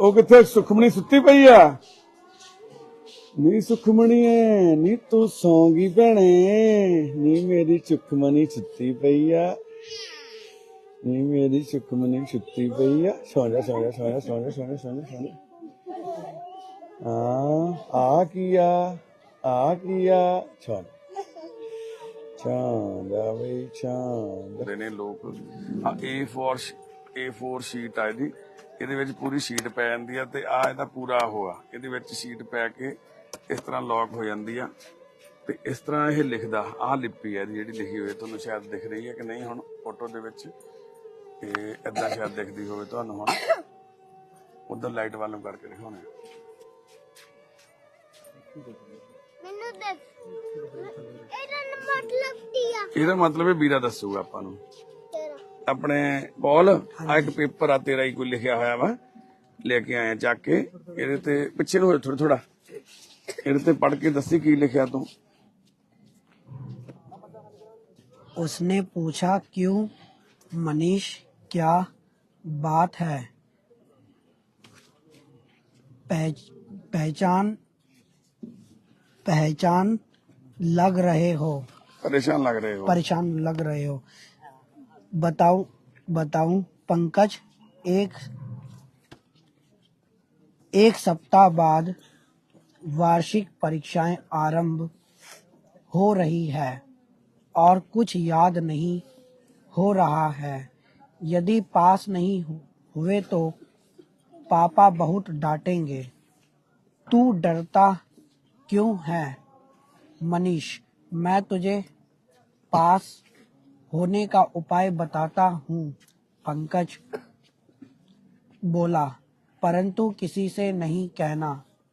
ਉਹ ਕਿੱਥੇ ਸੁਖਮਣੀ ਸੁੱਤੀ ਪਈ ਆ? ਨੀ ਸੁਖਮਣੀ ਐ ਨੀ ਤੂੰ ਸੌਂਗੀ ਭੈਣੇ, ਨੀ ਮੇਰੀ ਸੁਖਮਣੀ ਸੁੱਤੀ ਪਈ ਆ। ਨੀ ਮੇਰੀ ਸੁਖਮਣੀ ਸੁੱਤੀ ਪਈ ਆ। ਸੌਂ ਜਾ ਸੌਂ ਜਾ ਸੌਂ ਜਾ ਸੌਂ ਜਾ ਸੌਂ ਜਾ ਸੌਂ ਜਾ ਸੌਂ ਜਾ। ਆ ਆ ਕੀ ਆ? ਆ ਕੀ ਆ? ਛੋੜ ਚਾਂਦਾ ਬਈ ਚਾਂਦਾ ਨੇ ਲੋਕ ਆ A4 A4 ਸ਼ੀਟ ਆ ਇਹਦੀ। ਇਹਦੇ ਵਿੱਚ ਪੂਰੀ ਸ਼ੀਟ ਪੈ ਜਾਂਦੀ ਆ ਤੇ ਆ ਇਹਦਾ ਪੂਰਾ ਉਹ ਆ। ਇਹਦੇ ਵਿੱਚ ਸ਼ੀਟ ਪੈ ਕੇ ਇਸ ਤਰ੍ਹਾਂ ਲੌਕ ਹੋ ਜਾਂਦੀ ਆ ਤੇ ਇਸ ਤਰ੍ਹਾਂ ਇਹ ਲਿਖਦਾ ਆਹ ਲਿਪੀ ਹੈ ਜਿਹੜੀ ਲਿਖੀ ਹੋਈ ਤੁਹਾਨੂੰ ਸ਼ਾਇਦ ਦਿਖ ਰਹੀ ਹੈ ਕਿ ਨਹੀਂ ਹੁਣ ਫੋਟੋ ਦੇ ਵਿੱਚ। ਇਹ ਏਦਾਂ ਸ਼ਾਇਦ ਦਿਖਦੀ ਹੋਵੇ ਤੁਹਾਨੂੰ ਹੁਣ। ਉਧਰ ਲਾਈਟ ਵੱਲ ਨੂੰ ਕਰਕੇ ਦਿਖਾਉਣਾ ਮੈਨੂੰ ਦੱਸ। ਇਹਦਾ ਮਤਲਬ ਕੀ ਆ? ਇਹਦਾ ਮਤਲਬ ਇਹ ਵੀਰਾ ਦੱਸੂਗਾ ਆਪਾਂ ਨੂੰ। ਆਪਣੇ ਪੌਲ ਆ ਇੱਕ ਪੇਪਰ ਆ ਤੇਰਾ ਹੀ ਕੋਈ ਲਿਖਿਆ ਹੋਇਆ ਵਾ ਲੈ ਕੇ ਆਇਆ ਚੱਕ ਕੇ ਇਹਦੇ ਤੇ ਪਿੱਛੇ ਨੂੰ ਹੋ ਥੋੜਾ ਥੋੜਾ ਇਹਦੇ ਤੇ ਪੜ੍ਹ ਕੇ ਦੱਸੀ ਕੀ ਲਿਖਿਆ ਤੂੰ उसने पूछा क्यों मनीष क्या बात है पह, पहचान पहचान लग रहे हो ਪਰੇਸ਼ਾਨ ਲੱਗ ਰਹੇ ਹੋ परेशान लग रहे हो बताऊँ बताऊँ, पंकज, एक एक सप्ताह बाद वार्षिक परीक्षाएँ आरंभ हो रही है और कुछ याद नहीं हो रहा है। यदि पास नहीं हुए तो पापा बहुत डांटेंगे। तू डरता क्यों है? मनीष, मैं तुझे पास होने का उपाय बताता हूँ पंकज बोला परंतु किसी से नहीं कहना।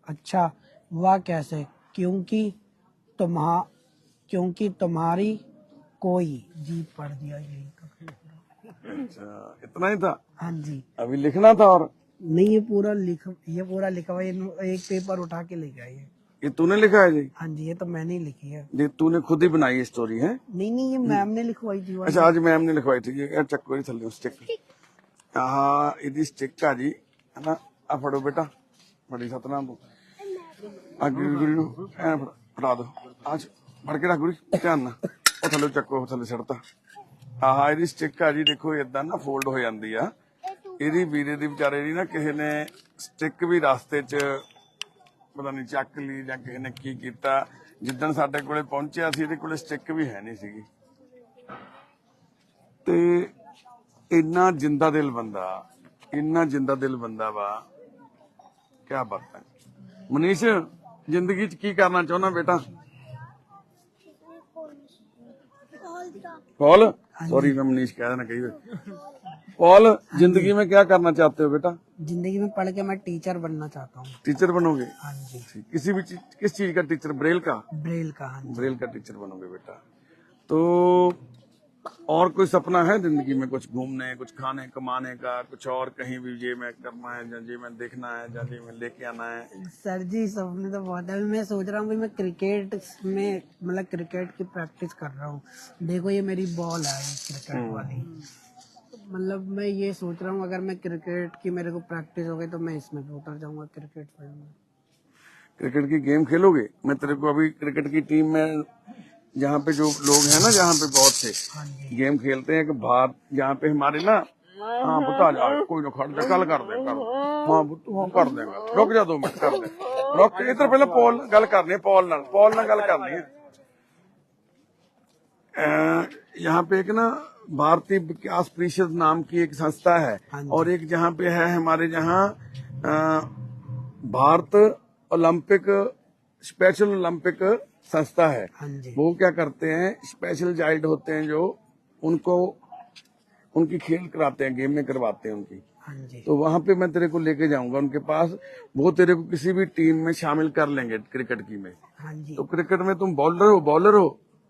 अच्छा वह कैसे? क्योंकि तुम्हा क्योंकि तुम्हारी कोई जी पढ़ दिया यही अच्छा इतना ही था? हाँ जी। अभी लिखना था और? नहीं ये पूरा लिख ये पूरा लिखा हुआ एक पेपर उठा के लेके आई है ये तूने लिखा है जी हाँ जी ये तो मैंने ही लिखी है ये तूने खुद ही बनाई स्टोरी है नहीं नहीं ये मैम ने लिखवाई थी वो। ਅੱਛਾ ਅੱਜ ਮੈਮ ਨੇ ਲਿਖਵਾਈ ਸੀ ਇਹ ਚੱਕੋ ਜੀ ਥੱਲੇ ਸਟਿਕ ਆਹ ਇਹਦੀ ਸਟਿਕ ਆ ਜੀ ਹਨਾ ਆ ਫੜੋ ਬੇਟਾ ਫੜੀ ਸਤਨਾਮ ਤੋਂ ਆ ਗੁਰੀ ਗੁਰੀ ਨੂੰ ਐ ਫੜਾ ਦੋ ਆ ਫੜ ਕੇ ਰੱਖ ਗੁਰੀ ਧਿਆਨ ਨਾਲ ਉਹ ਥੱਲੇ ਚੱਕੋ ਉਹ ਥੱਲੇ ਛੱਡਤਾ ਆਹ ਇਹਦੀ ਸਟਿਕ ਆ ਜੀ ਦੇਖੋ ਇਦਾਂ ਨਾ ਫੋਲਡ ਹੋ ਜਾਂਦੀ ਆ ਇਹਦੀ ਵੀਰੇ ਦੀ ਵਿਚਾਰੇ ਦੀ ਨਾ ਕਿਸੇ ਨੇ ਸਟਿਕ ਵੀ ਰਸਤੇ 'ਚ ਪਤਾ ਨਹੀਂ ਚੱਕ ਲਈ ਜਾਂ ਕਿਸੇ ਨੇ ਕੀ ਕੀਤਾ। ਜਿੱਦਣ ਸਾਡੇ ਕੋਲੇ ਪਹੁੰਚਿਆ ਸੀ ਇਹਦੇ ਕੋਲੇ ਸਟਿਕ ਵੀ ਹੈ ਨਹੀਂ ਸੀਗੀ। ਤੇ ਇੰਨਾ ਜਿੰਦਾ ਦਿਲ ਬੰਦਾ ਇੰਨਾ ਜਿੰਦਾ ਦਿਲ ਬੰਦਾ ਵਾ ਕੀ ਬਾਤ ਹੈ। ਮਨੀਸ਼ ਜ਼ਿੰਦਗੀ 'ਚ ਕੀ ਕਰਨਾ ਚਾਹੁੰਦਾ ਬੇਟਾ? पॉल सॉरी मैं मनीष कह देना कही पॉल ज़िंदगी में क्या करना चाहते हो बेटा? ज़िंदगी में पढ़ के मैं टीचर बनना चाहता हूँ। टीचर बनोगे? हाँ जी। किसी भी चीज़ किस चीज़ का टीचर? ब्रेल का? ब्रेल का हाँ ब्रेल का टीचर बनोगे बेटा। तो और कोई सपना है ज़िंदगी में कुछ घूमने कुछ खाने कमाने का कुछ और कहीं भी ये में करना है या ये में देखना है या ये में लेके आना है? सर जी सपने तो बहुत है मैं सोच रहा हूँ मैं क्रिकेट में मतलब क्रिकेट की प्रैक्टिस कर रहा हूँ। देखो ये मेरी बॉल है क्रिकेट वाली। मतलब मैं ये सोच रहा हूँ अगर मैं क्रिकेट की मेरे को प्रैक्टिस हो गई तो मैं इसमें भी उतर जाऊँगा क्रिकेट फ़ील्ड में। क्रिकेट की गेम खेलोगे? मैं तेरे को अभी क्रिकेट की टीम में जहाँ पे जो लोग हैं ना जहाँ पे बहुत से हाँ गेम खेलते हैं कि बाहर यहाँ पे हमारे ना हाँ बता जा कोई ना खड़ कल कर दे कल। हाँ हाँ कर देगा रुक जा दो मिनट कर दे। रुक इधर पहले पॉल गल करनी है पॉल नाल पॉल नाल गल करनी। है यहाँ पे एक ना भारतीय विकास परिषद नाम की एक संस्था है। हाँ और एक जहाँ पे है हमारे जहाँ भारत ओलंपिक स्पेशल ओलंपिक संस्था है। हाँ वो क्या करते हैं स्पेशल चाइल्ड होते हैं जो उनको उनकी खेल कराते हैं गेम में करवाते हैं उनकी। हाँ तो वहाँ पे मैं तेरे को लेके जाऊँगा उनके पास। वो तेरे को किसी भी टीम में शामिल कर लेंगे क्रिकेट की में। हाँ जी। तो क्रिकेट में तुम बॉलर हो बॉलर हो।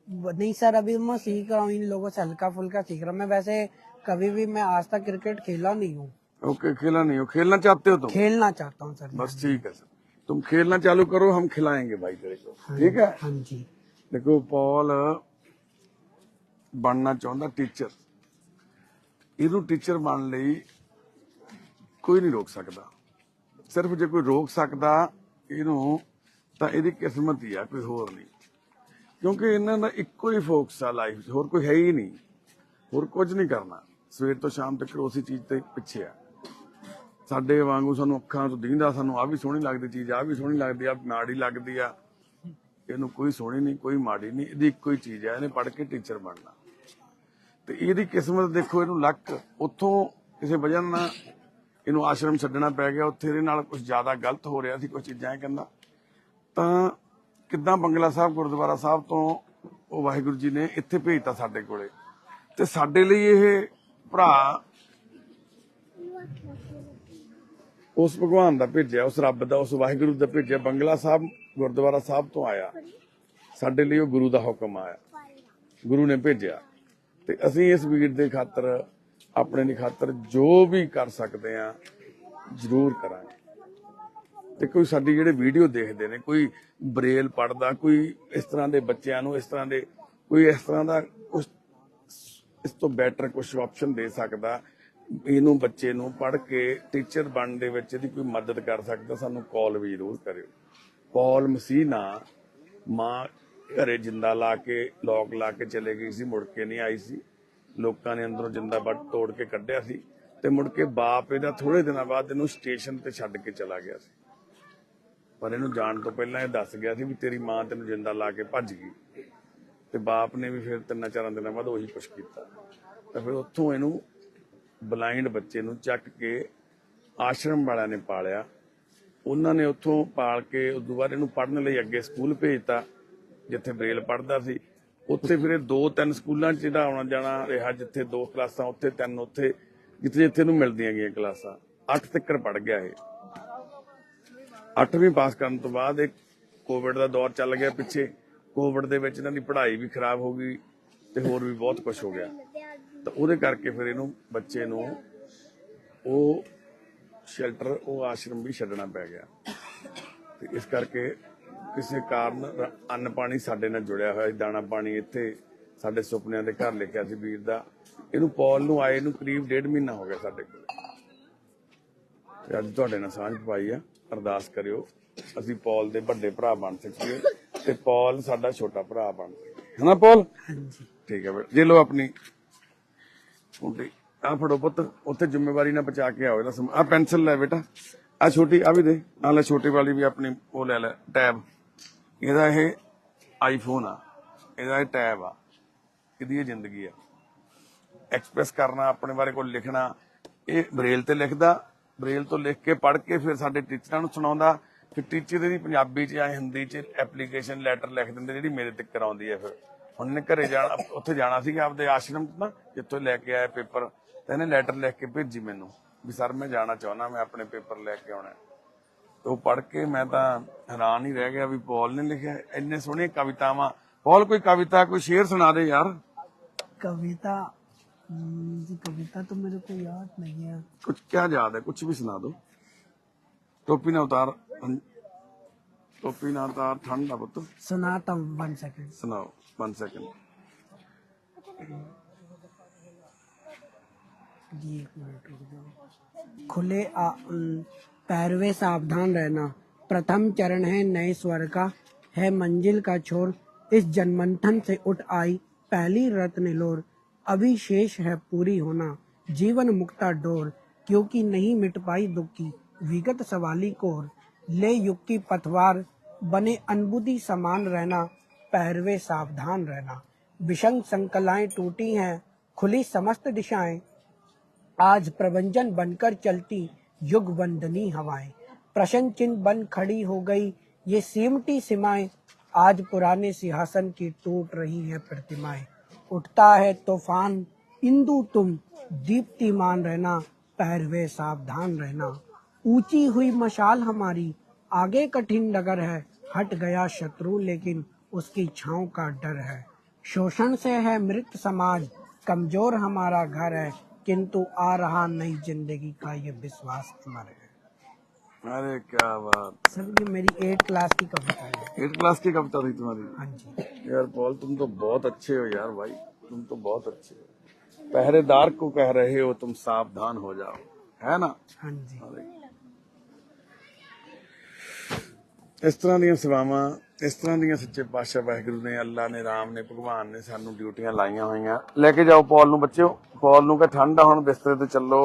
नहीं सर अभी मैं सीख रहा हूँ इन लोगों से हल्का फुल्का सीख रहा हूँ। मैं वैसे कभी भी मैं आज तक क्रिकेट खेला नहीं हूँ। ओके खेला नहीं हो। खेलना चाहते हो तुम? खेलना चाहता हूँ सर बस ठीक है सर। तुम खेलना चालू करो हम खिलाएंगे भाई तेरे को ठीक है हाँ जी ਦੇਖੋ ਪੌਲ ਬਣਨਾ ਚਾਹੁੰਦਾ ਟੀਚਰ ਇਹਨੂੰ ਟੀਚਰ ਬਣਨ ਲਈ ਕੋਈ ਨਹੀਂ ਰੋਕ ਸਕਦਾ ਸਿਰਫ ਜੇ ਕੋਈ ਰੋਕ ਸਕਦਾ ਇਹਨੂੰ ਤਾਂ ਇਹਦੀ ਕਿਸਮਤ ਹੀ ਆ ਕੋਈ ਹੋਰ ਨਹੀਂ ਕਿਉਂਕਿ ਇਹਨਾਂ ਦਾ ਇੱਕੋ ਹੀ ਫੋਕਸ ਆ ਲਾਈਫ 'ਚ ਹੋਰ ਕੋਈ ਹੈ ਹੀ ਨਹੀਂ ਹੋਰ ਕੁਝ ਨਹੀਂ ਕਰਨਾ ਸਵੇਰ ਤੋਂ ਸ਼ਾਮ ਤੱਕ ਉਸੇ ਚੀਜ਼ ਤੇ ਪਿੱਛੇ ਆ ਸਾਡੇ ਵਾਂਗੂ ਸਾਨੂੰ ਅੱਖਾਂ ਤੋਂ ਦਿਖਦਾ ਸਾਨੂੰ ਆ ਵੀ ਸੋਹਣੀ ਲੱਗਦੀ ਚੀਜ਼ ਆ ਵੀ ਸੋਹਣੀ ਲੱਗਦੀ ਆ ਮਾੜੀ ਲੱਗਦੀ ਆ। ਇਹਨੂੰ ਕੋਈ ਸੋਹਣੀ ਨਹੀਂ, ਕੋਈ ਮਾੜੀ ਨਹੀਂ, ਇਹਦੀ ਇੱਕੋ ਹੀ ਚੀਜ਼ ਆ, ਇਹਨੇ ਪੜ੍ਹ ਕੇ ਟੀਚਰ ਬਣਨਾ। ਤੇ ਇਹਦੀ ਕਿਸਮਤ ਦੇਖੋ, ਇਹਨੂੰ ਲੱਕ ਉੱਥੋਂ ਕਿਸੇ ਵਜ੍ਹਾ ਨਾਲ ਇਹਨੂੰ ਆਸ਼ਰਮ ਛੱਡਣਾ ਪੈ ਗਿਆ, ਉੱਥੇ ਇਹਦੇ ਨਾਲ ਕੁਝ ਜ਼ਿਆਦਾ ਗਲਤ ਹੋ ਰਿਹਾ ਸੀ ਕੁਝ ਚੀਜ਼ਾਂ ਇਹ ਕਹਿੰਦਾ। ਤਾਂ ਕਿੱਦਾਂ ਬੰਗਲਾ ਸਾਹਿਬ, ਗੁਰਦੁਆਰਾ ਸਾਹਿਬ ਤੋਂ ਉਹ ਵਾਹਿਗੁਰੂ ਜੀ ਨੇ ਇੱਥੇ ਭੇਜਤਾ ਸਾਡੇ ਕੋਲੇ। ਤੇ ਸਾਡੇ ਲਈ ਇਹ ਭਰਾ ਉਸ ਭਗਵਾਨ ਦਾ ਭੇਜਿਆ, ਉਸ ਰੱਬ ਦਾ, ਉਸ ਵਾਹਿਗੁਰੂ ਦਾ ਭੇਜਿਆ, ਬੰਗਲਾ ਸਾਹਿਬ, ਗੁਰਦੁਆਰਾ ਸਾਹਿਬ ਤੋਂ ਆਇਆ। ਸਾਡੇ ਲਈ ਉਹ ਗੁਰੂ ਦਾ ਹੁਕਮ ਆਇਆ। ਗੁਰੂ ਨੇ ਭੇਜਿਆ। ਤੇ ਅਸੀਂ ਇਸ ਵੀਰ ਦੇ ਖਾਤਰ, ਆਪਣੇ ਦੀ ਖਾਤਰ ਜੋ ਵੀ ਕਰ ਸਕਦੇ ਆ ਜ਼ਰੂਰ ਕਰਾਂਗੇ। ਤੇ ਕੋਈ ਸਾਡੀ ਜਿਹੜੇ ਵੀਡੀਓ ਦੇਖਦੇ ਨੇ, ਕੋਈ ਬਰੇਲ ਪੜਦਾ ਕੋਈ ਇਸ ਤਰ੍ਹਾਂ ਦੇ ਬੱਚਿਆਂ ਨੂੰ ਇਸ ਤਰ੍ਹਾਂ ਦੇ, ਕੋਈ ਇਸ ਤਰ੍ਹਾਂ ਦਾ ਕੁਛ, ਇਸ ਤੋਂ ਬੈਟਰ ਕੁਝ ਆਪਸ਼ਨ ਦੇ ਸਕਦਾ ਇਹਨੂੰ ਬੱਚੇ ਨੂੰ ਪੜ੍ਹ ਕੇ ਟੀਚਰ ਬਣਨ ਦੇ ਵਿੱਚ ਇਹਦੀ ਕੋਈ ਮਦਦ ਕਰ ਸਕਦਾ, ਸਾਨੂੰ ਕਾਲ ਵੀ ਜ਼ਰੂਰ ਕਰਿਓ। ਪੌਲ ਮਸੀਹ ਮਾਂ ਘਰੇ ਜਿੰਦਾ ਲਾ ਕੇ, ਲੋਕ ਲਾ ਕੇ ਚਲੇ ਗਈ ਸੀ, ਮੁੜ ਕੇ ਨਹੀਂ ਆਈ ਸੀ। ਲੋਕਾਂ ਨੇ ਅੰਦਰੋਂ ਜਿੰਦਾ ਵੱਟ ਤੋੜ ਕੇ ਕੱਢਿਆ ਸੀ ਤੇ ਮੁੜ ਕੇ ਬਾਪ ਇਹਦਾ ਥੋੜੇ ਦਿਨਾਂ ਬਾਅਦ ਇਹਨੂੰ ਸਟੇਸ਼ਨ ਤੇ ਛੱਡ ਕੇ ਚਲਾ ਗਿਆ ਸੀ। ਪਰ ਇਹਨੂੰ ਜਾਣ ਤੋਂ ਪਹਿਲਾਂ ਇਹ ਦੱਸ ਗਿਆ ਸੀ ਵੀ ਤੇਰੀ ਮਾਂ ਤੈਨੂੰ ਜਿੰਦਾ ਲਾ ਕੇ ਭੱਜ ਗਈ। ਤੇ ਬਾਪ ਨੇ ਵੀ ਫਿਰ ਤਿੰਨਾਂ ਚਾਰਾਂ ਦਿਨਾਂ ਬਾਅਦ ਉਹੀ ਕੁਛ ਕੀਤਾ। ਤਾਂ ਫਿਰ ਉੱਥੋਂ ਇਹਨੂੰ ਬਲਾਈਂਡ ਬੱਚੇ ਨੂੰ ਚੱਕ ਕੇ ਆਸ਼ਰਮ ਵਾਲਿਆਂ ਨੇ ਪਾਲਿਆ। ਉਹਨਾਂ ਨੇ ਉੱਥੋਂ ਪਾਲ ਕੇ ਉਸ ਤੋਂ ਬਾਅਦ ਇਹਨੂੰ ਪੜ੍ਹਨ ਲਈ ਅੱਗੇ ਸਕੂਲ ਭੇਜਤਾ, ਜਿੱਥੇ ਬਰੇਲ ਪੜ੍ਹਦਾ ਸੀ। ਉੱਥੇ ਫਿਰ ਇਹ ਦੋ ਤਿੰਨ ਸਕੂਲਾਂ 'ਚ ਜਿਹੜਾ ਆਉਣਾ ਜਾਣਾ ਰਿਹਾ, ਜਿੱਥੇ ਦੋ ਕਲਾਸਾਂ, ਉੱਥੇ ਤਿੰਨ, ਉੱਥੇ ਜਿੱਥੇ ਜਿੱਥੇ ਨੂੰ ਮਿਲਦੀਆਂ ਗਈਆਂ ਕਲਾਸਾਂ। 8 ਤੱਕ ਪੜ ਗਿਆ ਇਹ। 8ਵੀਂ ਪਾਸ ਕਰਨ ਤੋਂ ਬਾਅਦ ਇਹ ਕੋਵਿਡ ਦਾ ਦੌਰ ਚੱਲ ਗਿਆ ਪਿੱਛੇ। ਕੋਵਿਡ ਦੇ ਵਿੱਚ ਇਹਨਾਂ ਦੀ ਪੜ੍ਹਾਈ ਵੀ ਖਰਾਬ ਹੋ ਗਈ ਤੇ ਹੋਰ ਵੀ ਬਹੁਤ ਕੁਝ ਹੋ ਗਿਆ। ਤਾਂ ਉਹਦੇ ਕਰਕੇ ਫਿਰ ਇਹਨੂੰ ਬੱਚੇ ਨੂੰ ਉਹ ਸ਼ੈਲਟਰ ਉਹ ਆਸ਼ਰਮ ਵੀ ਛੱਡਣਾ ਪੈ ਗਿਆ। ਤੇ ਇਸ ਕਰਕੇ ਕਿਸੇ ਕਾਰਨ ਅੰਨ ਪਾਣੀ ਸਾਡੇ ਨਾਲ ਜੁੜਿਆ ਹੋਇਆ ਸੀ ਦਾਣਾ ਪਾਣੀ ਇੱਥੇ ਸਾਡੇ ਸੁਪਨਿਆਂ ਦੇ ਘਰ ਲਿਖਿਆ ਸੀ ਵੀਰ ਦਾ। ਇਹਨੂੰ ਪੌਲ ਨੂੰ ਆਏ ਨੂੰ ਕਰੀਬ ਡੇਢ ਮਹੀਨਾ ਹੋ ਗਿਆ ਸਾਡੇ ਕੋਲ। ਤੇ ਅੱਜ ਤੁਹਾਡੇ ਨਾਲ ਸਾਂਝ ਪਾਈ ਆ। ਅਰਦਾਸ ਕਰਿਓ ਅਸੀਂ ਪੌਲ ਦੇ ਵੱਡੇ ਭਰਾ ਬਣ ਸਕੀਏ ਤੇ ਪੌਲ ਸਾਡਾ ਛੋਟਾ ਭਰਾ ਬਣ ਸਕੇ ਹਨਾ ਪੌਲ? ਹਾਂਜੀ। ਠੀਕ ਹੈ ਬੇਟਾ ਜੇ ਲੋ ਆਪਣੀ ਛੋਟੀ। ਆ ਫੜੋ ਪੁੱਤ, ਉੱਥੇ ਜ਼ਿੰਮੇਵਾਰੀ ਨਾਲ ਬਚਾ ਕੇ ਆਓ ਇਹਦਾ ਆ ਪੈਨਸਲ ਲੈ ਬੇਟਾ। ਆ ਛੋਟੀ ਆ ਵੀ ਦੇ। ਆ ਲੈ ਛੋਟੀ ਵਾਲੀ ਵੀ ਆਪਣੀ, ਉਹ ਲੈ ਲੈ ਟੈਬ ਇਹਦਾ ਇਹ ਆਈਫੋਨ ਆ। ਇਹਦਾ ਇਹ ਟੈਬ ਆ। ਇਹਦੀ ਇਹ ਜ਼ਿੰਦਗੀ ਆ। ਐਕਸਪ੍ਰੈਸ ਕਰਨਾ, ਆਪਣੇ ਬਾਰੇ ਕੋਈ ਲਿਖਣਾ। ਇਹ ਬ੍ਰੇਲ ਤੇ ਲਿਖਦਾ। ਬ੍ਰੇਲ ਤੋਂ ਲਿਖ ਕੇ ਪੜ੍ਹ ਕੇ ਫਿਰ ਸਾਡੇ ਟੀਚਰਾਂ ਨੂੰ ਸੁਣਾਉਂਦਾ। ਫਿਰ ਟੀਚਰ ਇਹਦੀ ਪੰਜਾਬੀ ਚ ਜਾਂ ਹਿੰਦੀ ਚ ਐਪਲੀਕੇਸ਼ਨ ਲੈਟਰ ਲਿਖ ਦਿੰਦੇ, ਜਿਹੜੀ ਮੇਰੇ ਤੱਕ ਆਉਂਦੀ ਹੈ ਫਿਰ। ਹੁਣ ਇਹਨੇ ਘਰੇ ਜਾਣਾ ਉੱਥੇ ਜਾਣਾ ਸੀਗਾ ਆਪਦੇ ਆਸ਼ਰਮ ਚ ਨਾ ਜਿੱਥੋਂ ਲੈ ਕੇ ਆਇਆ ਪੇਪਰ ਤੇ ਇਹਨੇ ਲੈਟਰ ਲਿਖ ਕੇ ਭੇਜੀ ਮੈਨੂੰ ਵੀ ਸਰ ਮੈਂ ਜਾਣਾ ਚਾਹੁੰਦਾ ਮੈਂ ਆਪਣੇ ਪੇਪਰ ਲੈ ਕੇ ਆਉਣਾ ਹੈ। ਤੇ ਉਹ ਪੜ੍ਹ ਕੇ ਮੈਂ ਤਾਂ ਹੈਰਾਨ ਹੀ ਰਹਿ ਗਿਆ ਵੀ ਪੌਲ ਨੇ ਲਿਖਿਆ ਇੰਨੇ ਸੋਹਣੀਆਂ ਕਵਿਤਾਵਾਂ ਪੌਲ ਕੋਈ ਕਵਿਤਾ ਕੋਈ ਸ਼ੇਰ ਸੁਣਾ ਦੇ ਯਾਰ कविता हम्म, जी कविता तो मेरे को याद नहीं है कुछ क्या याद है कुछ भी सुना दो टोपी ना उतार टोपी ना उतार ठंड ना पुत्र सुनाता हूँ वन सेकेंड सुनाओ वन सेकंड खुले पैरवे सावधान रहना। प्रथम चरण है नए स्वर का। है मंजिल का छोर। इस जनमंथन से उठ आई पहली रत्न लोर अभी शेष है पूरी होना। जीवन मुक्ता डोर। क्योंकि नहीं मिट पाई दुख। की विगत सवाली कोर। ले युग की पथवार। बने अनबुद्धि समान रहना। पहरवे सावधान रहना। विषंग संकलाएँ टूटी हैं, खुली समस्त दिशाएँ। आज प्रवंजन बनकर चलती युग वंदनी हवाएँ। प्रश्न चिन्ह बन खड़ी हो गई ये सीमटी सीमाएँ। आज पुराने सिंहासन की टूट रही है प्रतिमाएँ। उठता है तूफ़ान, इंदु तुम, दीप्तिमान रहना, पहरवे सावधान रहना। ऊँची हुई मशाल हमारी, आगे कठिन नगर है, हट गया शत्रु लेकिन उसकी छाव का डर है। शोषण से है मृत समाज। कमज़ोर हमारा घर है किंतु आ रहा नई ज़िंदगी का ये विश्वास अमर है। अरे क्या बात। सर ये मेरी एट क्लास की कविता है। एट क्लास की कविता थी तुम्हारी? हाँ जी। यार पॉल तुम तो बहुत अच्छे हो यार भाई। तुम तो बहुत अच्छे हो। पहरेदार को कह रहे हो तुम सावधान हो जाओ। है ना? हाँ जी। इस तरह दिन सेवावान ਇਸ ਤਰ੍ਹਾਂ ਦੀਆਂ ਸੱਚੇ ਪਾਤਸ਼ਾਹ ਵਾਹਿਗੁਰੂ ਨੇ ਅੱਲਾ ਨੇ ਰਾਮ ਨੇ ਭਗਵਾਨ ਨੇ ਸਾਨੂੰ ਡਿਊਟੀਆਂ ਲਾਈਆਂ ਹੋਈਆਂ। ਲੈ ਕੇ ਜਾਓ ਪੌਲ ਨੂੰ ਬੱਚਿਓ। ਪੌਲ ਨੂੰ ਕਿ ਠੰਡ ਹੁਣ ਬਿਸਤਰੇ ਤੇ ਚੱਲੋ।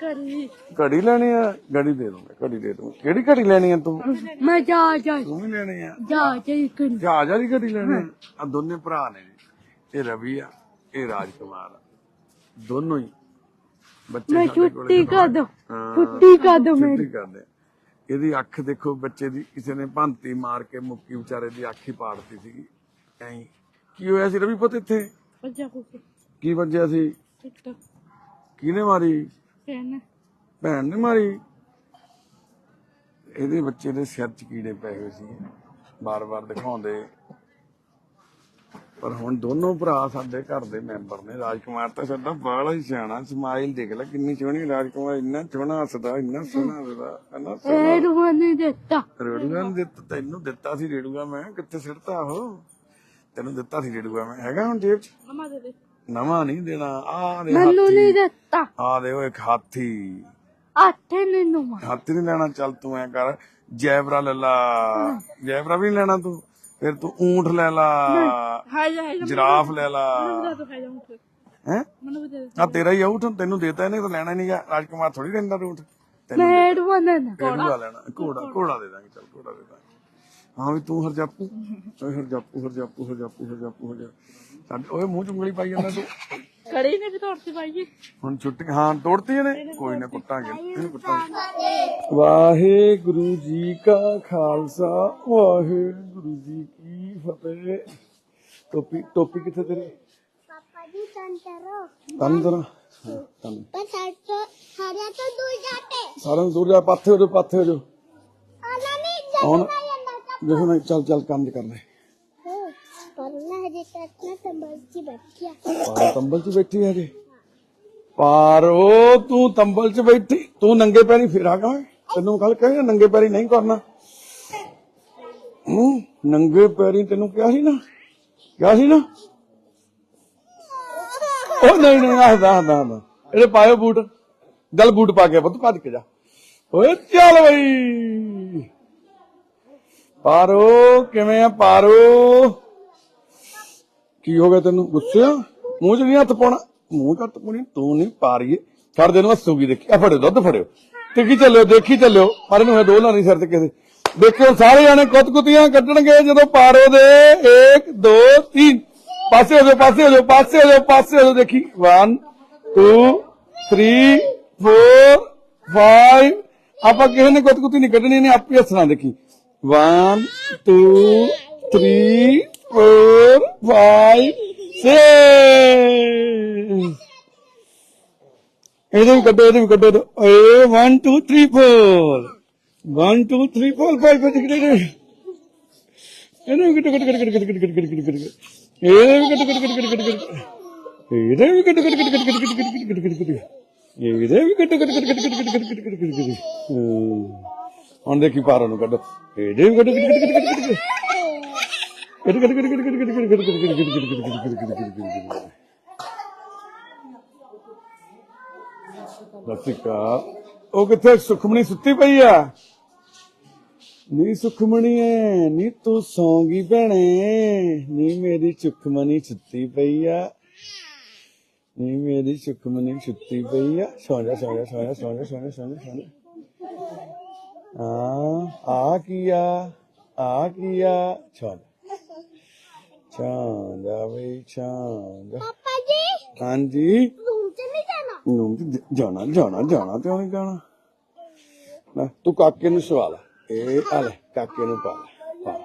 ਕਰੀ ਘੜੀ ਲੈਣੀ ਆ? ਘੜੀ ਦੇ ਦੂੰਗਾ ਘੜੀ ਦੇ ਦੂੰਗਾ। ਕਿਹੜੀ ਘੜੀ ਲੈਣੀ ਆ ਤੂੰ? ਮੈਂ ਜਾ ਜਾ ਤੂੰ ਵੀ ਲੈਣੀ ਆ? ਜਾ ਜਾ ਕਰੀ ਜਹਾਜ਼ ਵਾਲੀ ਘੜੀ ਲੈਣੀ ਆ? ਦੋਨੇ ਭਰਾ ਨੇ ਜੀ। ਇਹ ਰਵੀ ਆ ਇਹ ਰਾਜਕੁਮਾਰ ਆ। ਦੋਨੋਂ ਹੀ। ਬੱਚੇ ਮੈਂ ਛੁੱਟੀ ਕਰ ਦੋ। ਛੁੱਟੀ ਕਰ ਦੋ ਮੇਰੀ। ਛੁੱਟੀ ਕਰਦੇ ਆ। ਇਹਦੀ ਅੱਖ ਦੇਖੋ ਬੱਚੇ ਦੀ ਕਿਸੇ ਨੇ ਭੰਤੀ ਮਾਰ ਕੇ ਮੁੱਕੀ ਵਿਚਾਰੇ ਦੀ ਅੱਖ ਹੀ ਪਾੜਤੀ ਸੀਗੀ ਐਂ ਕੀ ਹੋਇਆ ਸੀ ਰਵੀ ਪੁੱਤ ਇੱਥੇ? ਬੱਜਾ ਕੋ ਕੀ ਵੱਜਿਆ ਸੀ? ਟਿਕਟਕ ਕਿਹਨੇ ਮਾਰੀ? ਭੈਣ ਨੇ। ਮਾਰੀ? ਇਹਦੇ ਬੱਚੇ ਦੇ ਸਿਰ 'ਚ ਕੀੜੇ ਪਏ ਹੋਏ ਸੀ। ਬਾਰ-ਬਾਰ ਦਿਖਾਉਂਦੇ। ਪਰ ਹੁਣ ਦੋਨੋਂ ਭਰਾ ਸਾਡੇ ਘਰ ਦੇ ਮੈਂਬਰ ਨੇ। ਰਾਜਕੁਮਾਰ ਤਾਂ ਸਾਡਾ ਬਾਲਾ ਹੀ ਸਿਆਣਾ ਸਮਾਈਲ ਦੇਖ ਲੈ ਕਿੰਨੀ ਸੋਹਣੀ ਰਾਜਕੁਮਾਰ ਇੰਨਾ ਸੋਹਣਾ ਹੱਸਦਾ ਇੰਨਾ ਸੋਹਣਾ ਹੱਸਦਾ ਇੰਨਾ ਸੋਹਣਾ। ਇਹ ਰੂਹਾਂ ਨੇ ਦਿੱਤਾ। ਰੇੜੂਆ ਨੇ ਦਿੱਤਾ ਤੈਨੂੰ ਦਿੱਤਾ ਸੀ ਰੇੜੂਆ ਮੈਂ। ਕਿੱਥੇ ਸਿੱਟਤਾ ਉਹ? ਤੈਨੂੰ ਦਿੱਤਾ ਸੀ ਰੇੜੂਆ ਮੈਂ। ਹੈਗਾ ਹੁਣ ਜੇਬ 'ਚ? ਮਮਾ ਦੇ ਦੇ। ਨਵਾਂ ਨਹੀਂ ਦੇਣਾ। ਆ ਦੇ ਮੈਨੂੰ ਨਹੀਂ ਦਿੱਤਾ। ਆ ਦੇ ਇੱਕ ਹਾਥੀ। ਆਠੇ ਨੇ ਨੂੰ ਹਾਥੀ ਨਹੀਂ ਲੈਣਾ। ਚੱਲ ਤੂੰ ਐ ਕਰ। ਜੈਬਰਾ ਲੈ ਲਾ। ਜੈਬਰਾ ਵੀ ਨੀ ਲੈਣਾ ਤੂੰ। ਫਿਰ ਤੂੰ ਊਂਠ ਲੈ ਲਾ ਹਾਂ ਜਾ ਹੈ ਜਿਰਾਫ ਲੈ ਲਾ। ਹੈ? ਆ ਤੇਰਾ ਹੀ ਊਠ ਤੈਨੂੰ ਦੇਤਾ ਇਹਨੇ ਤਾਂ ਲੈਣਾ ਨਹੀਂਗਾ ਰਾਜਕੁਮਾਰ ਥੋੜੀ ਦਿੰਦਾ ਊਠ। ਤੈਨੂੰ ਮੈਂ ਰੂਹਾਂ ਘੋੜਾ। ਲੈਣਾ। ਘੋੜਾ ਘੋੜਾ ਦੇ ਦਾਂਗੇ ਚੱਲ ਘੋੜਾ ਦੇ ਦਾਂਗੇ। ਹਾਂ ਵੀ ਤੂੰ ਹਰਜਾਪੂ। ਓਏ ਹਰਜਾਪੂ ਹਰਜਾਪੂ ਹਰਜਾਪੂ ਹਰਜਾਪੂ ਹਰਜਾ ਸਾਡੇ ਓਏ ਮੂੰਹ ਚ ਉਂਗਲੀ ਪਾਈ ਜਾਂਦਾ ਤੂੰ। ਕੜੀ ਨੇ ਵੀ ਤੋੜਤੀ ਬਾਈ ਹੁਣ ਛੁੱਟੀ ਹਾਂ ਤੋੜਤੀ ਇਹਨੇ? ਕੋਈ ਨਾ ਕੁੱਟਾਂਗੇ। ਇਹਨੂੰ ਕੁੱਟਾਂਗੇ। ਵਾਹਿਗੁਰੂ ਜੀ ਕਾ ਖਾਲਸਾ ਵਾਹਿਗੁਰੂ ਜੀ ਕੀ ਫਤਿਹ। ਟੋਪੀ ਟੋਪੀ ਕਿੱਥੇ ਤੇਰੀ? ਪਾਪਾ ਜੀ ਤਨ ਤਨ ਪਰ ਸਾਡਾ ਸਾਡਾ ਤਾਂ ਦੂਰ ਜਾਤੇ ਸਾਰਿਆਂ ਨੂੰ ਦੂਰ ਜਾ ਪਾਥੇ ਹੋ ਜਾ ਪਾਥੇ ਹੋ ਜਾ ਆਲਾ ਨਹੀਂ ਹੁਣ ਦੇਖੋ ਨਾ ਚੱਲ ਚੱਲ ਕੰਮ ਕਰ ਲੈ। ਪਰ ਮੈਂ ਹਜੇ ਤੱਕ ਨਾ ਤੰਬਲ ਚ ਬੈਠਿਆ ਪਾਰ ਤੰਬਲ 'ਚ ਬੈਠੀ ਹੈ ਜੀ ਪਾਰੋ ਤੂੰ ਤੰਬਲ 'ਚ ਬੈਠੀ, ਤੂੰ ਨੰਗੇ ਪੈਰੀ ਫੇਰਾ ਗਾ ਤੈਨੂੰ ਕੱਲ ਕਹਿੰਦਾ ਨੰਗੇ ਪੈਰੀ ਨਹੀਂ ਕਰਨਾ। ਹੂੰ, ਨੰਗੇ ਪੈਰੀ ਤੈਨੂੰ ਕਿਹਾ ਸੀ ਨਾ? ਕਿਹਾ ਸੀ ਨਾ? ਉਹ ਨਹੀਂ ਨਹੀਂ ਆਹਦਾ ਆਹਦਾ ਆਹਦਾ ਇਹਦੇ ਪਾਇਓ ਬੂਟ। ਗਲ ਬੂਟ ਪਾ ਕੇ ਪੁੱਤ, ਭੱਜ ਕੇ ਜਾ। ਓਏ, ਚੱਲ ਬਈ। ਪਾਰੋ, ਕਿਵੇਂ ਆ ਪਾਰੋ? ਕੀ ਹੋ ਗਿਆ ਤੈਨੂੰ? ਗੁੱਸੇ ਆ? ਮੂੰਹ 'ਚ ਨਹੀਂ ਹੱਥ ਪਾਉਣਾ? ਮੂੰਹ 'ਚ ਹੱਥ ਪਾਉਣੀ? ਤੂੰ ਨਹੀਂ ਪਾ ਫੜ ਦੇ ਨੂੰ ਹੱਸੂਗੀ ਦੇਖੀ? ਆ ਫੜੋ ਦੁੱਧ ਫੜਿਓ। ਦੇਖੀ ਚੱਲਿਓ? ਦੇਖੀ ਚੱਲਿਓ। ਪਰ ਨੂੰ ਇਹ ਦੋ ਲਾਣੀ ਸਿਰ ਤੇ ਕਿਸੇ ਦੇਖਿਓ, ਸਾਰੇ ਜਾਣੇ ਕੁੱਤ-ਕੁੱਤੀਆਂ ਕੱਢਣਗੇ ਜਦੋਂ ਪਾਰੋ ਦੇ 1 2 3 ਪਾਸੇ ਹੋ ਜਾਓ, ਪਾਸੇ ਹੋ ਜਾਓ, ਪਾਸੇ ਹੋ ਜਾਓ, ਪਾਸੇ ਹੋ ਜਾਓ। ਦੇਖੀ। 1 2 3 4 5 ਆਪਾਂ ਕਿਸੇ ਨੇ ਕੁੱਤ-ਕੁੱਤੀ ਨਹੀਂ ਕੱਢਣੀ ਨੇ ਆਪੇ ਹੱਸਣਾ ਦੇਖੀ। 1 2 3 4 5 6 ਇਹਦੇ ਵੀ ਕੱਢੋ ਇਹਦੇ ਵੀ ਕੱਢੋ ਏ 1 2 3 4 1 2 3 4 5 5 6 7 ਇਹਦੇ ਵੀ ਕੱਢੋ ਕੱਢੋ ਕੱਢੋ ਕੱਢੋ ਕੱਢੋ ਕੱਢੋ ਕੱਢੋ ਕੱਢੋ ਇਹਦੇ ਵੀ ਕੱਢੋ ਕੱਢੋ ਕੱਢੋ ਕੱਢੋ ਕੱਢੋ ਇਹਦੇ ਵੀ ਕੱਢੋ ਕੱਢੋ ਕੱਢੋ ਕੱਢੋ ਕੱਢੋ ਕੱਢੋ ਕੱਢੋ ਕੱਢੋ ਇਹਦੇ ਵੀ ਕੱਢੋ ਕੱਢੋ ਕੱਢੋ ਕੱਢੋ ਕੱਢੋ ਕੱਢੋ ਕੱਢੋ ਕੱਢੋ ਕੱਢੋ ਹੁਣ ਦੇਖੀ ਪਾਰਾਂ ਨੂੰ ਰਸਿਕਾ ਉਹ ਕਿੱਥੇ ਸੁਖਮਣੀ ਸੁੱਤੀ ਪਈ ਆ? ਨੀ ਸੁਖਮਣੀ ਨੀ ਤੂੰ ਸੌਂਗੀ ਭੈਣੇ, ਨੀ ਮੇਰੀ ਸੁਖਮਣੀ ਸੁੱਤੀ ਪਈ ਆ। ਨੀ ਮੇਰੀ ਸੁਖਮਣੀ ਸੁੱਤੀ ਪਈ ਆ। ਸੌਂ ਜਾ ਸੌਂ ਜਾ ਸੌਂ ਜਾ ਸੌਂ ਜਾ ਸੌਂ ਜਾ ਸੌਂ ਜਾ ਸੌਂ ਜਾ। ਆ ਆ ਕੀ ਆ? ਆ ਕੀ ਆ? ਸੌਂ ਬਈ ਸੌਂ ਜਾ ਪਾਪਾ ਜੀ? ਹਾਂਜੀ? ਰੂਮ ਚ ਨਹੀਂ ਜਾਣਾ? ਨੂੰ ਤੇ ਜਾਣਾ ਜਾਣਾ ਜਾਣਾ ਤੇ ਉਹਨੇ ਜਾਣਾ। ਲੈ ਤੂੰ ਕਾਕੇ ਨੂੰ ਸਵਾ ਲੈ ਇਹ ਆ ਲੈ ਕਾਕੇ ਨੂੰ ਪਾ ਲੈ ਪਾ ਲੈ।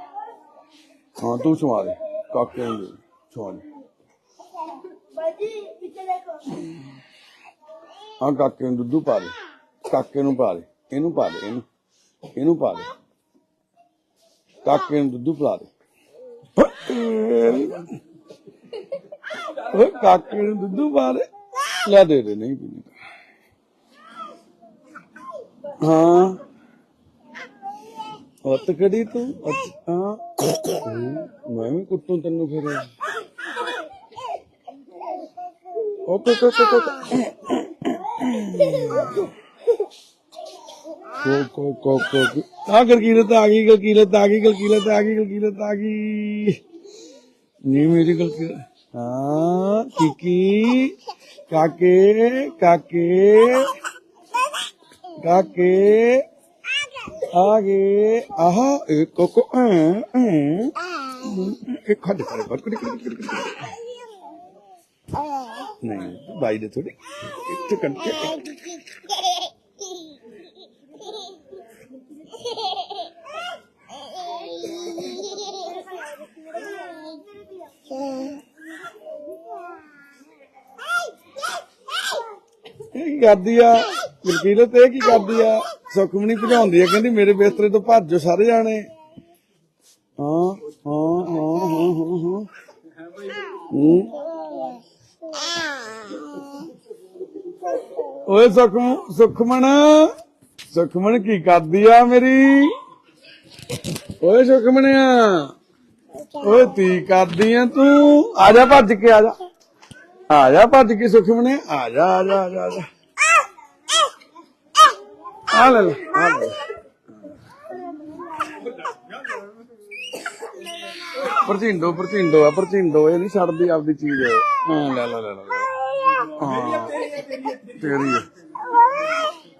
ਹਾਂ ਤੂੰ ਸਵਾ ਲੈ ਕਾਕੇ ਨੂੰ ਦੇ, ਸਵਾ ਲੈ ਬਾਜੀ ਪਿੱਛੇ ਦੇਖੋ। ਹਾਂ ਕਾਕੇ ਨੂੰ ਦੁੱਧੂ ਪਾ ਦੇ। ਕਾਕੇ ਨੂੰ ਪਾ ਦੇ ਇਹਨੂੰ ਪਾ ਦੇ ਇਹਨੂੰ। ਇਹਨੂੰ ਪਾ ਦੇ। ਕਾਕੇ ਨੂੰ ਦੁੱਧੂ ਪਿਲਾ ਦੇ। ਓਏ ਕਾਕੇ ਨੂੰ ਦੁੱਧੂ ਪਾ ਲੈ ਦੇ ਦੇ, ਨਹੀਂ ਪੀਣੀ। ਹਾਂ। ਉੱਤ ਖੜੀ ਤੂੰ ਹਾਂ। ਮੈਂ ਵੀ ਕੁੱਟੂ ਤੈਨੂੰ ਫਿਰ। Okay okay okay okay. ਕੋ ਕੋ ਕੋ ਕੋ ਆ ਗਲਕੀਲਤ ਆ ਗਈ, ਗਲਕੀਲਤ ਆ ਗਈ, ਗਲਕੀਲਤ ਆ ਗਈ, ਗਲਕੀਲਤ ਆ ਗਈ। ਨੀ, ਮੇਰੀ ਗਲਕੀਲਤ ਹਾਂ ਕਿਕੀ ਕਾਕੇ ਕਾਕੇ। ਕਾਕੇ। ਆ ਗਏ। ਆਹ, ਇਹ ਕੋਕੋ, ਐ ਐ। ਇੱਕ ਖੱਡ ਕਰ ਕਰ ਕਰ ਕਰ ਕਰ ਨਹੀਂ, ਬਾਈ ਦੇ ਥੋੜੀ ਇੱਥੇ ਕੰਨ ਕੀ ਕਰਦੀ ਆ? ਵਕੀਲਤ ਇਹ ਕੀ ਕਰਦੀ ਆ? ਸੁਖਮਣੀ ਭਜਾਉਂਦੀ ਆ। ਕਹਿੰਦੀ ਮੇਰੇ ਬਿਸਤਰੇ ਤੋਂ ਭੱਜੋ ਸਾਰੇ ਜਾਣੇ। ਹਾਂ ਹਾਂ ਹਾਂ ਹਾਂ ਹਾਂ ਓਏ ਸੁਖਮ ਸੁਖਮਣ ਸੁਖਮਣ ਕੀ ਕਰਦੀ ਆ ਮੇਰੀ? ਓਏ ਸੁਖਮਣਿਆ। ਓਏ ਤੀ ਕਰਦੀ ਆ ਤੂੰ। ਆ ਜਾ ਭੱਜ ਕੇ ਆ ਜਾ। ਆ ਜਾ ਭੱਜ ਕੇ ਸੁਖਮਣੇ ਆ ਜਾ ਆ ਜਾ ਆ ਜਾ ਆ ਜਾ। ਆ ਲੈ ਲੈ, ਆ ਲੈ। ਪਰਚਿੰਡੋ ਪਰਚਿੰਡੋ ਆ ਪਰਚਿੰਡੋ ਇਹ ਨਹੀਂ ਛੱਡਦੀ ਆਪਦੀ ਚੀਜ਼। ਹਾਂ ਲੈ ਲੈ ਲੈ ਲੈ। ਹਾਂ ਤੇਰੀ ਆ।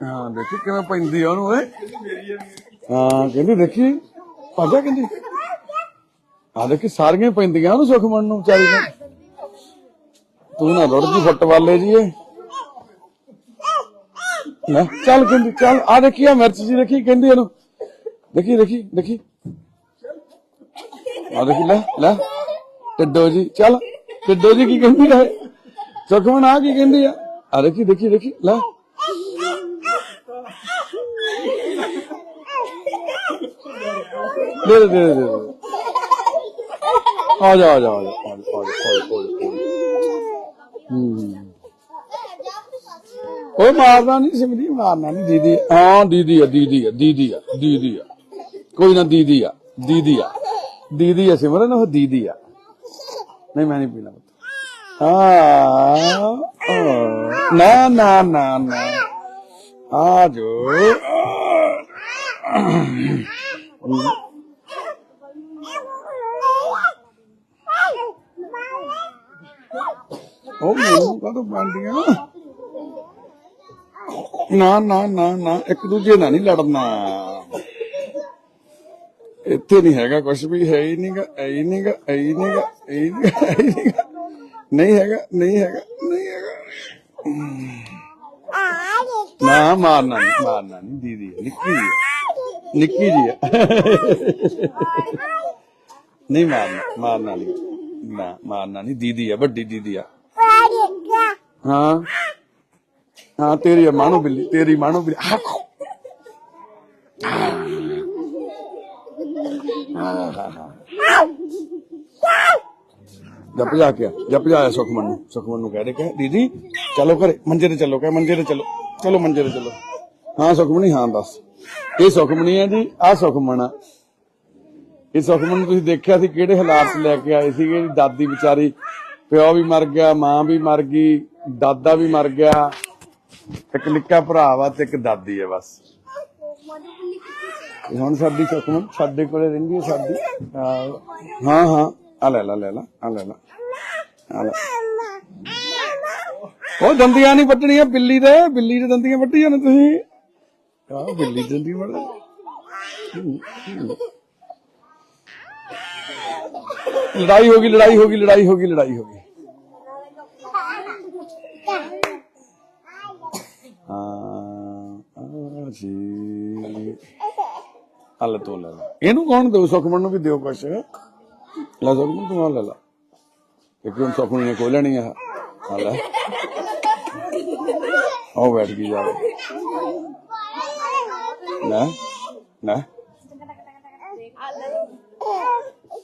ਹਾਂ ਦੇਖੀ ਕਿਵੇਂ ਪੈਂਦੀ ਆ ਉਹਨੂੰ ਓਏ। ਹਾਂ ਕਹਿੰਦੀ ਦੇਖੀ। ਭਾਜਾ ਕਹਿੰਦੀ। ਆ ਦੇਖੀ, ਸਾਰੀਆਂ ਪੈਂਦੀਆਂ ਉਹਨੂੰ ਸੁਖਮਣ ਨੂੰ ਵਿਚਾਰੀ ਨੂੰ। ਤੂੰ ਨਾ ਰੁੜ ਜੀ, ਫੁੱਟ ਵਾਲੇ ਜੀ ਇਹ। ਚੱਲ ਕਹਿੰਦੀ, ਚੱਲ ਆ ਦੇਖੀ ਆ ਮਿਰਚ ਜੀ ਦੇਖੀ, ਕਹਿੰਦੀ ਇਹਨੂੰ। ਦੇਖੀ ਦੇਖੀ ਦੇਖੀ। ਆ ਦੇਖੀ, ਲੈ ਲੈ। ਟਿੱਡੋ ਜੀ, ਚੱਲ। ਟਿੱਡੋ ਜੀ ਕੀ ਕਹਿੰਦੀ ਹੈ ਸੁਖਮਣ ਆ ਕੀ ਕਹਿੰਦੀ ਆ? ਆ ਦੇਖੀ ਦੇਖੀ ਦੇਖੀ, ਲੈ। ਦੇ ਦੇ ਦੇ ਦੇ। ਆ ਜਾ ਆ ਜਾ ਆ ਜਾ ਆ ਜਾ ਆ ਜਾ ਆ ਜਾ ਹੂੰ ਓਏ ਮਾਰਨਾ ਨਹੀਂ, ਸਿਮਰੀ, ਮਾਰਨਾ ਨਹੀਂ। ਦੀਦੀ, ਹਾਂ, ਦੀਦੀ ਆ ਦੀਦੀ ਆ ਦੀਦੀ ਆ ਦੀਦੀ ਆ। ਕੋਈ ਨਾ, ਦੀਦੀ ਆ ਦੀਦੀ ਆ। ਦੀਦੀ ਆ, ਸਿਮਰਨ, ਉਹ ਦੀਦੀ ਆ। ਨਹੀਂ, ਮੈਂ ਨਹੀਂ ਪੀਣਾ ਪੁੱਤ। ਹਾਂ ਹਾਂ। ਨਾ ਨਾ ਨਾ ਨਾ। ਆ ਜੋ ਉਹ ਮੈਨੂੰ ਕਦੋਂ ਬਣਦੀਆਂ ਨਾ ਨਾ ਨਾ ਨਾ, ਇੱਕ ਦੂਜੇ ਨਾਲ ਨਹੀਂ ਲੜਨਾ। ਇੱਥੇ ਨਹੀਂ ਹੈਗਾ ਕੁਝ ਵੀ, ਹੈ ਹੀ ਨਹੀਂਗਾ ਐ ਹੀ ਨਹੀਂਗਾ ਐ ਹੀ ਨਹੀਂਗਾ ਐ ਹੀ ਨਹੀਂਗਾ ਨਹੀਂ ਹੈਗਾ ਨਹੀਂ ਹੈਗਾ ਨਹੀਂ ਹੈਗਾ। ਨਾ, ਮਾਰਨਾ ਨਹੀਂ ਮਾਰਨਾ ਨਹੀਂ, ਦੀਦੀ, ਨਿੱਕੀ ਜੀ ਨਿੱਕੀ ਜੀ ਹੈ ਨਹੀਂ ਮਾਰਨਾ ਮਾਰਨਾ ਨਹੀਂ। ਨਾ, ਮਾਰਨਾ ਨਹੀਂ, ਦੀਦੀ ਆ, ਵੱਡੀ ਦੀਦੀ ਆ। ਹਾਂ। ਹਾਂ, ਤੇਰੀ ਆ ਮਾਣੋ ਬਿੱਲੀ, ਤੇਰੀ ਮਾਣੋ ਬਿੱਲੀ। ਆਹ ਜਾ ਕੇ ਜਪ ਜਾ ਸੁਖਮਨ ਨੂੰ। ਸੁਖਮਨ ਨੂੰ ਕਹਿ ਦੇ ਕਿ ਦੀਦੀ, ਚਲੋ ਘਰੇ, ਮੰਜੇ ਤੇ ਚੱਲੋ ਕਹ, ਮੰਜੇ ਤੇ ਚੱਲੋ। ਚਲੋ, ਮੰਜੇ ਤੇ ਚਲੋ। ਹਾਂ ਸੁਖਮਣੀ ਹਾਂ, ਦੱਸ। ਇਹ ਸੁਖਮਣੀ ਹੈ ਜੀ ਆ ਸੁਖਮਨ ਆ। ਇਹ ਸੁਖਮਨ ਤੁਸੀਂ ਦੇਖਿਆ ਸੀ ਕਿਹੜੇ ਹਾਲਾਤ 'ਚ ਲੈ ਕੇ ਆਏ ਸੀਗੇ? ਦਾਦੀ ਵਿਚਾਰੀ ਪਿਓ ਵੀ ਮਰ ਗਿਆ, ਮਾਂ ਵੀ ਮਰ ਗਈ, ਦਾਦਾ ਵੀ ਮਰ ਗਿਆ। ਇੱਕ ਨਿੱਕਾ ਭਰਾ ਵਾ ਤੇ ਇੱਕ ਦਾਦੀ ਹੈ ਬਸ। ਹੁਣ ਸਾਡੀ ਸੁਖਮਨ ਸਾਡੇ ਕੋਲੇ ਰਹਿੰਦੀ ਹੈ ਸਾਡੀ। ਹਾਂ ਹਾਂ ਆ ਲੈ ਲੈ ਲੈ ਲੈ, ਆ ਲੈ ਲੈ। ਆ ਲੈ। ਉਹ ਦੰਦੀਆਂ ਨਹੀਂ ਵੱਟਣੀਆਂ ਬਿੱਲੀ ਦੇ ਬਿੱਲੀ ਦੇ ਦੰਦੀਆਂ ਵੱਟੀਆਂ ਨੇ ਤੁਸੀਂ। ਆਹ ਬਿੱਲੀ ਦੇ ਦੰਦੀਆਂ ਵੱਟ ਲੜਾਈ ਹੋ ਗਈ ਲੜਾਈ ਹੋ ਗਈ ਲੜਾਈ ਹੋ ਗਈ ਲੜਾਈ ਹੋ ਗਈ ਹਾਂ ਆ ਜੀ ਹਲ ਤੋਂ ਲੈ ਲਾ ਇਹਨੂੰ ਕੌਣ ਦਿਓ ਸੁਖਮਨ ਨੂੰ ਵੀ ਦਿਓ ਕੁਛ ਲੈ ਸੁਖਮਨ ਤੂੰ ਆ ਲੈ ਲਾ ਇੱਕ ਨੂੰ ਸੁਖਮਨ ਨੇ ਖੋਲਣੀ ਲੈਣੀ ਆ ਆ ਲੈ ਉਹ ਬੈਠ ਗਈ ਜਾ ਨਾ ਨਾ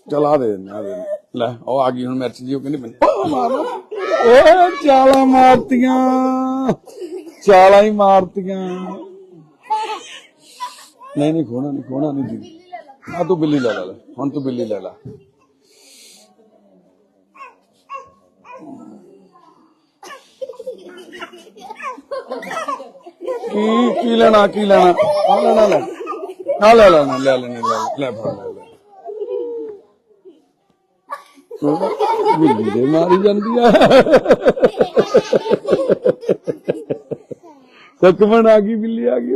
ਚਲ ਆ ਦੇ ਦਿੰਦੇ, ਆ ਦੇ ਦਿੰਦੇ। ਲੈ ਉਹ ਆ ਗਈ ਹੁਣ ਮਿਰਚ ਜੀ ਉਹ ਕਹਿੰਦੀ ਮੈਨੂੰ ਓ ਮਾਰੋ ਓਏ ਚਾਲਾ ਮਾਰਤੀਆਂ ਚਾਲਾ ਹੀ ਮਾਰਤੀਆਂ ਨਹੀਂ ਨਹੀਂ ਖੋਣਾ ਨਹੀਂ ਖੋਣਾ ਨਹੀਂ ਜੀ ਆ ਤੂੰ ਬਿੱਲੀ ਲੈ ਲੈ ਲੈ, ਹੁਣ ਤੂੰ ਬਿੱਲੀ ਲੈ ਲੈ ਕੀ ਕੀ ਲੈਣਾ ਕੀ ਲੈਣਾ ਆ ਲੈ ਲੈ ਲੈ ਆ ਲੈ ਲੈ ਲੈ ਲੈ ਲੈ ਲੈ ਲੈ ਫੜ ਲੈ ਲੈ ਉਹ ਬਿੱਲੀ ਦੇ ਮਾਰੀ ਜਾਂਦੀ ਆ। ਸੁਖਮਨ ਆ ਗਈ, ਬਿੱਲੀ ਆ ਗਈ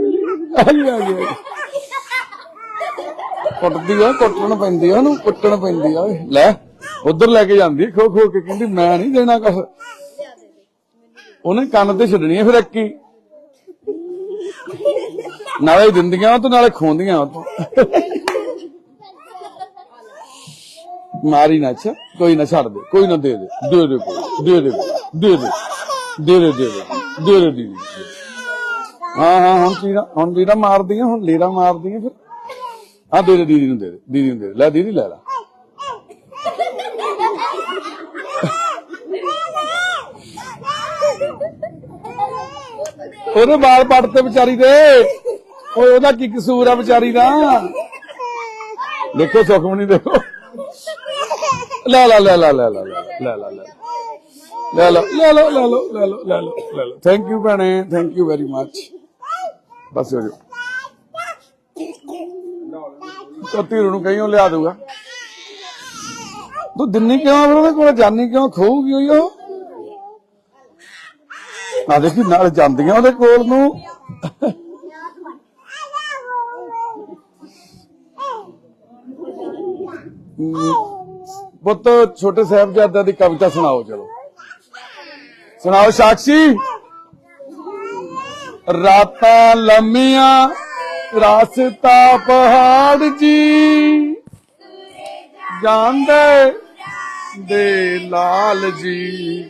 ਆ ਗਈ ਆ ਗਈ। ਕੁੱਟਦੀ ਆ, ਕੁੱਟਣ ਪੈਂਦੀ ਆ ਉਹਨੂੰ, ਕੁੱਟਣ ਪੈਂਦੀ ਆ। ਲੈ, ਉਧਰ ਲੈ ਕੇ ਜਾਂਦੀ ਖੋ ਖੋ ਕੇ, ਕਹਿੰਦੀ ਮੈਂ ਨਹੀਂ ਦੇਣਾ ਕੁਛ। ਉਹਨੇ ਕੰਨ ਤੇ ਛੱਡਣੀ ਆ ਫਿਰ ਅੱਕੀ ਨਾਲੇ ਦਿੰਦੀਆਂ ਉਹ ਤੋਂ, ਨਾਲੇ ਖੋਂਦੀਆਂ ਉਹ ਤੋਂ। ਮਾਰੀ ਨਾ ਅੱਛਾ, ਕੋਈ ਨਾ ਛੱਡ ਦੇ, ਕੋਈ ਨਾ ਦੇ ਦੇ ਦੇ ਦੇ ਕੋਈ, ਦੇ ਦੇ ਦੇ ਦੇ ਦੇ ਦੇ ਦੇ ਦੇ ਦੇ ਦੇ ਹਾਂ ਹਾਂ, ਹੁਣ ਤੀਰਾ ਹੁਣ ਤੀਰਾ ਮਾਰਦੀਆਂ, ਹੁਣ ਲੀਰਾ ਮਾਰਦੀਆਂ ਫਿਰ। ਆ ਦੇ ਦੇ, ਦੀਦੀ ਨੂੰ ਦੇ ਦੇ, ਦੀਦੀ ਨੂੰ ਦੇ ਲੈ ਦੀਦੀ, ਲੈ ਲੈ। ਉਹਦੇ ਵਾਲ ਪੱਟ ਵਿਚਾਰੀ ਦੇ। ਓਏ ਉਹਦਾ ਕੀ ਕਸੂਰ ਆ ਵਿਚਾਰੀ ਦਾ? ਦੇਖੋ ਸੁਖਮਣੀ ਦੇਖੋ। ਲੈ ਲੈ ਲੈ ਲੈ ਲੈ ਲੈ ਲੈ ਲੈ ਲੈ ਲੈ ਲਓ ਲੈ ਲਓ ਲੈ ਲਓ ਲੈ ਲਓ ਲੈ ਲਓ, ਲੈ ਥੈਂਕ ਯੂ ਭੈਣੇ ਥੈਂਕ ਯੂ ਵੈਰੀ ਮੱਚ ਬਸ ਹੋ ਜਾਓ ਤਾਂ ਧੀਰੂ ਨੂੰ ਕਹੀਓ, ਲਿਆ ਦੂਗਾ ਤੂੰ ਦਿੰਨੀ ਕਿਉਂ ਫਿਰ ਉਹਦੇ ਕੋਲ, ਜਾਨੀ ਕਿਉਂ, ਖੋਊਗੀ ਹੋਈ ਉਹ? ਆ ਦੇਖੀ, ਨਾਲ ਜਾਂਦੀਆਂ ਉਹਦੇ ਕੋਲ ਨੂੰ। ਪੁੱਤ ਛੋਟੇ ਸਾਹਿਬਜ਼ਾਦਿਆਂ ਦੀ ਕਵਿਤਾ ਸੁਣਾਓ ਚਲੋ। ਸੁਣਾਓ ਸਾਖੀ ਰਾਤਾਂ ਲੰਮੀਆਂ ਰਾਸਤਾ ਪਹਾੜ ਜੀ। ਜਾਂਦੇ ਦੇ ਲਾਲ ਜੀ।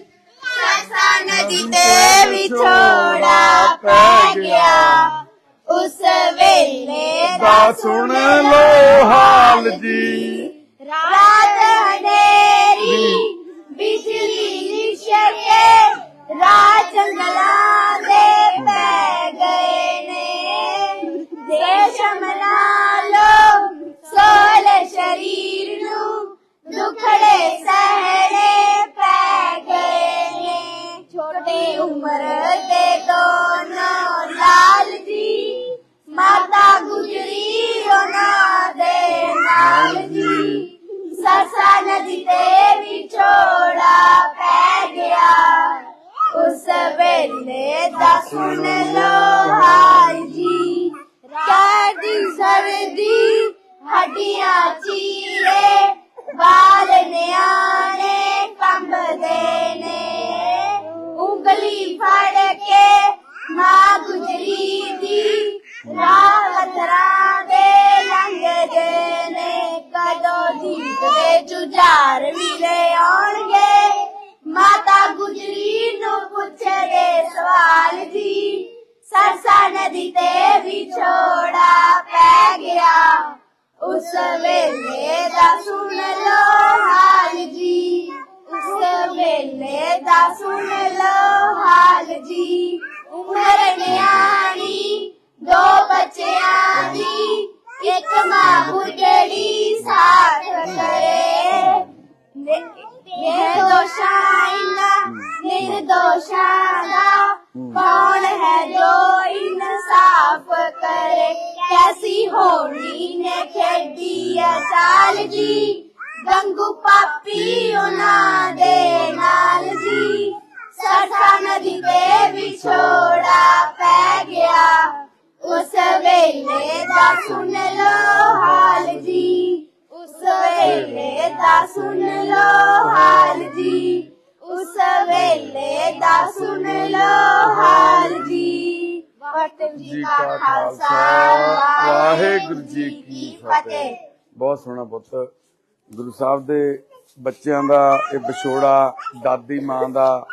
ਸਰਸਾ ਨਦੀ ਤੇ ਵਿਛੋੜਾ ਪੈ ਗਿਆ। ਉਸ ਵੇਲੇ ਦਾ ਸੁਣ ਲੋ ਹਾਲ ਜੀ। ਜੰਗਲਾਂ ਦੇ ਪੈ ਗਏ ਨੇ। ਦੇਸ਼ ਮਨਾ ਲੋ ਸੋਲੇ ਸ਼ਰੀਰ ਨੂੰ ਦੁਖੜੇ ਸਹਣੇ ਪੈ ਗਏ ਨੇ। ਛੋਟੇ ਉਮਰ ਦੇ ਦੋਨੋਂ ਲਾਲ ਜੀ, ਮਾਤਾ ਗੁਜਰੀ ਉਹਨਾਂ ਦੇ ਨਾਲ ਜੀ। ਸਰਸਾ ਨਦੀ ਤੇ ਵਿਛੋੜਾ ਪੈ ਗਿਆ। උසවෙන්නේ දකුණලෝ. ਕੀ ਫਤਿਹ। ਬਹੁਤ ਸੋਹਣਾ ਪੁੱਤ। ਗੁਰੂ ਸਾਹਿਬ ਦੇ ਬੱਚਿਆਂ ਦਾ ਇਹ ਵਿਛੋੜਾ, ਦਾਦੀ ਮਾਂ ਦਾ,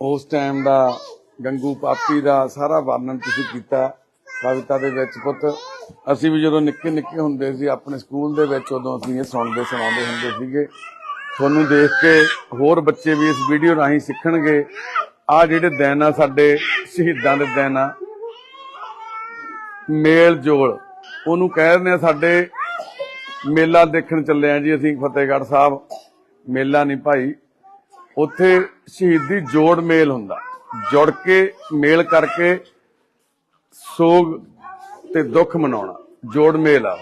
ਉਸ ਟਾਈਮ ਦਾ, ਗੰਗੂ ਪਾਪੀ ਦਾ ਸਾਰਾ ਵਰਣਨ ਤੁਸੀਂ ਕੀਤਾ। ਕਵਿਤਾ ਦੇ ਵਿੱਚ ਪੁੱਤ, ਅਸੀਂ ਵੀ ਜਦੋਂ ਨਿੱਕੇ ਨਿੱਕੇ ਹੁੰਦੇ ਸੀ, ਆਪਣੇ ਸਕੂਲ ਦੇ ਵਿੱਚ ਉਦੋਂ ਅਸੀਂ ਇਹ ਸੁਣਦੇ ਸੁਣਾਉਂਦੇ ਹੁੰਦੇ ਸੀਗੇ। ਤੁਹਾਨੂੰ ਦੇਖ ਕੇ ਹੋਰ ਬੱਚੇ ਵੀ ਇਸ ਵੀਡੀਓ ਰਾਹੀਂ ਸਿੱਖਣਗੇ। ਆ ਜਿਹੜੇ ਦਿਨ ਆ ਸਾਡੇ, ਸ਼ਹੀਦਾਂ ਦੇ ਦਿਨ ਆ ਮੇਲ ਜੋਲ। ਉਹਨੂੰ ਕਹਿ ਦਿੰਦੇ ਆ ਸਾਡੇ ਮੇਲਾ ਦੇਖਣ ਚੱਲੇ ਆ ਜੀ ਅਸੀਂ ਫਤਿਹਗੜ੍ਹ ਸਾਹਿਬ। ਮੇਲਾ ਨਹੀਂ ਭਾਈ। ਉੱਥੇ ਸ਼ਹੀਦੀ ਜੋੜ ਮੇਲ ਹੁੰਦਾ। ਜੁੜ ਕੇ ਮੇਲ ਕਰਕੇ ਸੋਗ ਤੇ ਦੁੱਖ ਮਨਾਉਣਾ। ਜੋੜ ਮੇਲ ਆ।